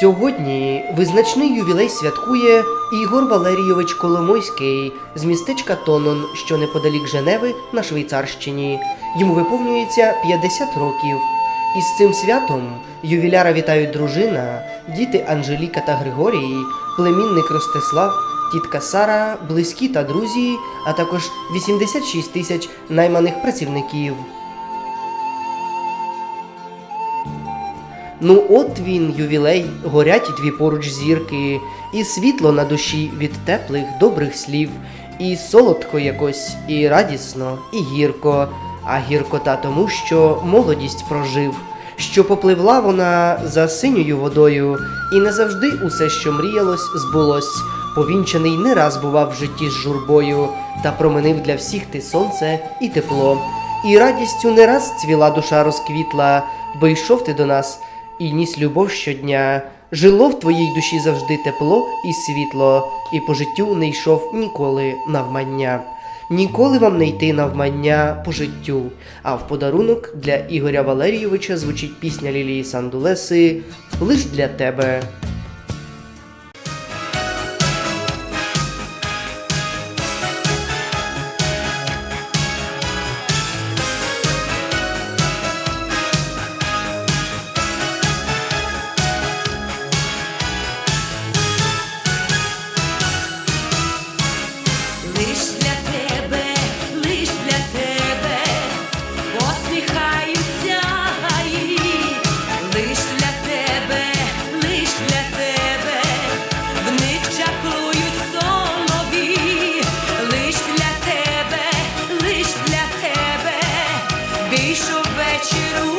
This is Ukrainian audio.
Сьогодні визначний ювілей святкує Ігор Валерійович Коломойський з містечка Тонон, що неподалік Женеви на Швейцарщині. Йому виповнюється 50 років. І з цим святом ювіляра вітають дружина, діти Анжеліка та Григорій, племінник Ростислав, тітка Сара, близькі та друзі, а також 86 тисяч найманих працівників. Ну от він, ювілей, горять дві поруч зірки, і світло на душі від теплих добрих слів, і солодко якось, і радісно, і гірко, а гіркота тому, що молодість прожив, що попливла вона за синьою водою, і не завжди усе, що мріялось, збулось. Повінчаний не раз бував в житті з журбою, та променив для всіх ти сонце і тепло. І радістю не раз цвіла душа розквітла, бо йшов ти до нас і ніс любов щодня. Жило в твоїй душі завжди тепло і світло, і по життю не йшов ніколи навмання. Ніколи вам не йти навмання по життю. А в подарунок для Ігоря Валерійовича звучить пісня Лілії Сандулеси Лиш для тебе. bicho pé